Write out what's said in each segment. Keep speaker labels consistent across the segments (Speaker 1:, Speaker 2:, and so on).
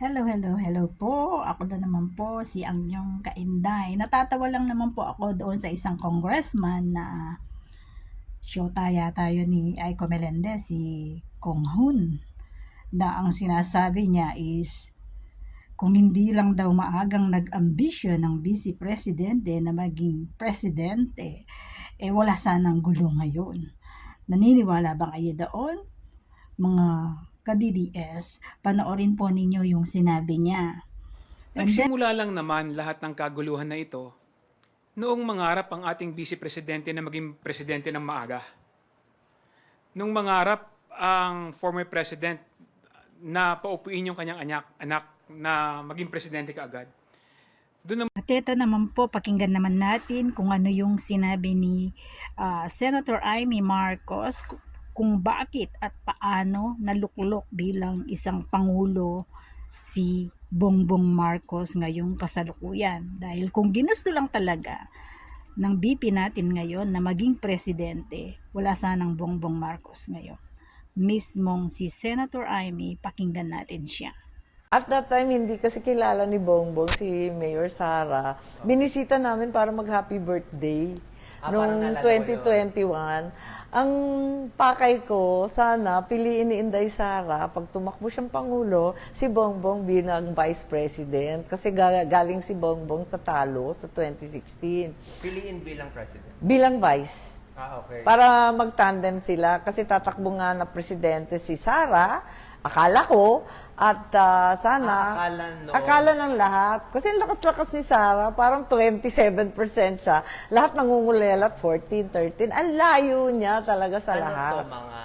Speaker 1: Hello, hello, hello po. Ako na naman po si ang inyong kainday. Natatawa lang naman po ako doon sa isang congressman na syota yata yun ni Aiko Melendez, si Kong Hun. Na ang sinasabi niya is kung hindi lang daw maagang nag-ambisyon ng vice presidente na maging presidente, eh wala sanang gulo ngayon. Naniniwala ba kayo doon? Mga ka-DDS, panoorin po ninyo yung sinabi niya. And
Speaker 2: Nagsimula lang naman lahat ng kaguluhan na ito noong mangarap ang ating vice presidente na maging presidente ng maaga. Nung mangarap ang former president na paupuin yung kanyang anak, anak na maging presidente kaagad. Doon naman
Speaker 1: At ito naman po, pakinggan naman natin kung ano yung sinabi ni ah, Senator Amy Marcos kung bakit at paano naluklok bilang isang pangulo si Bongbong Marcos ngayong kasalukuyan. Dahil kung ginusto lang talaga ng BP natin ngayon na maging presidente, wala sanang Bongbong Marcos ngayon. Mismong si Senator Amy, pakinggan natin siya.
Speaker 3: At that time, hindi kasi kilala ni Bongbong si Mayor Sara. Binisita namin para mag-happy birthday
Speaker 4: Ah,
Speaker 3: noong
Speaker 4: naalala ko
Speaker 3: 2021. Ang pakay ko, sana piliin ni Inday Sara, pag tumakbo siyang Pangulo, si Bongbong bilang Vice President. Kasi ga- galing si Bongbong sa talo sa 2016.
Speaker 4: Piliin bilang president.
Speaker 3: Bilang Vice.
Speaker 4: Ah, okay.
Speaker 3: Para mag-tandem sila kasi tatakbo nga na presidente si Sara, akala ko, at ah, sana,
Speaker 4: Ah, akala noon.
Speaker 3: akala ng lahat. Kasi ang lakas-lakas ni Sara, parang 27% siya. Lahat nangungulela at 14, 13. Ang layo niya talaga sa
Speaker 4: ano
Speaker 3: lahat.
Speaker 4: to, mga...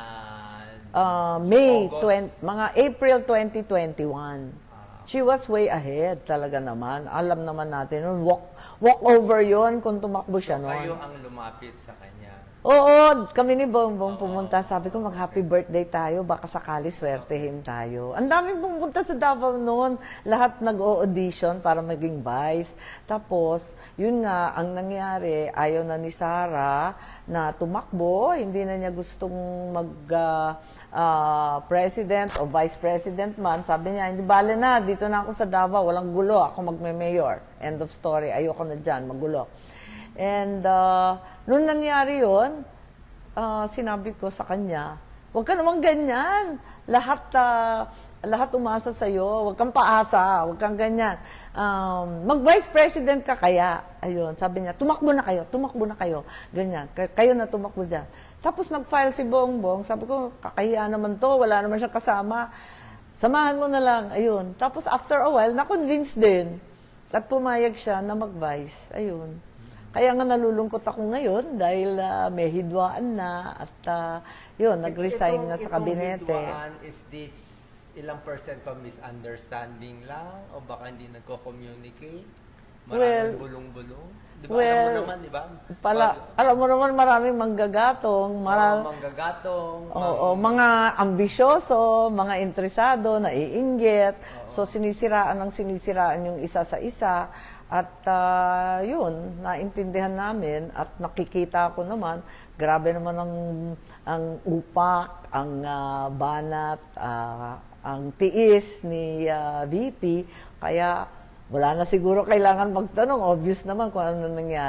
Speaker 3: Ah, May,
Speaker 4: August?
Speaker 3: 20, mga April 2021. She was way ahead talaga naman. Alam naman natin, nun, walk, walk over yon kung tumakbo siya noon.
Speaker 4: Kayo ang lumapit sa kanya.
Speaker 3: Oo, kami ni Bongbong pumunta. Sabi ko, mag-happy birthday tayo. Baka sakali swertehin tayo. Ang daming pumunta sa Davao noon. Lahat nag-o-audition para maging vice. Tapos, yun nga, ang nangyari, ayaw na ni Sara na tumakbo. Hindi na niya gustong mag... ah, ah, president o vice president man, sabi niya, hindi bale na, dito na ako sa Davao, walang gulo, ako magme-mayor. End of story, ayoko na dyan, magulo. And uh, nung nangyari yon, ah, sinabi ko sa kanya, huwag ka naman ganyan. Lahat, ah, lahat umasa sa'yo. Huwag kang paasa. Huwag kang ganyan. Um, mag-vice president ka kaya. Ayun, sabi niya, tumakbo na kayo. Tumakbo na kayo. Ganyan. Kay- Kayo na tumakbo dyan. Tapos nag-file si Bongbong. Sabi ko, kakahiya naman to. Wala naman siyang kasama. Samahan mo na lang. Ayun. Tapos after a while, na-convince din. At pumayag siya na mag-vice. Ayun. Kaya nga nalulungkot ako ngayon dahil ah, may hidwaan na at ah, yun, nag-resign
Speaker 4: Itong-
Speaker 3: nga sa
Speaker 4: itong
Speaker 3: kabinete.
Speaker 4: hidwaan, is this ilang percent pa misunderstanding lang? O baka hindi nagko-communicate? Maraming
Speaker 3: Well,
Speaker 4: bulong-bulong? Di ba?
Speaker 3: well,
Speaker 4: alam mo naman, di ba?
Speaker 3: Pala, alam mo naman maraming manggagatong, mara-
Speaker 4: manggagatong.
Speaker 3: Oo, mga ambisyoso, mga interesado, naiinggit. So, sinisiraan ng sinisiraan yung isa sa isa. At ah, yun, naintindihan namin at nakikita ko naman, grabe naman ang, ang upak, ang ah, banat, ah, ang tiis ni ah, VP. Kaya wala na siguro kailangan magtanong. Obvious naman kung ano nangyari.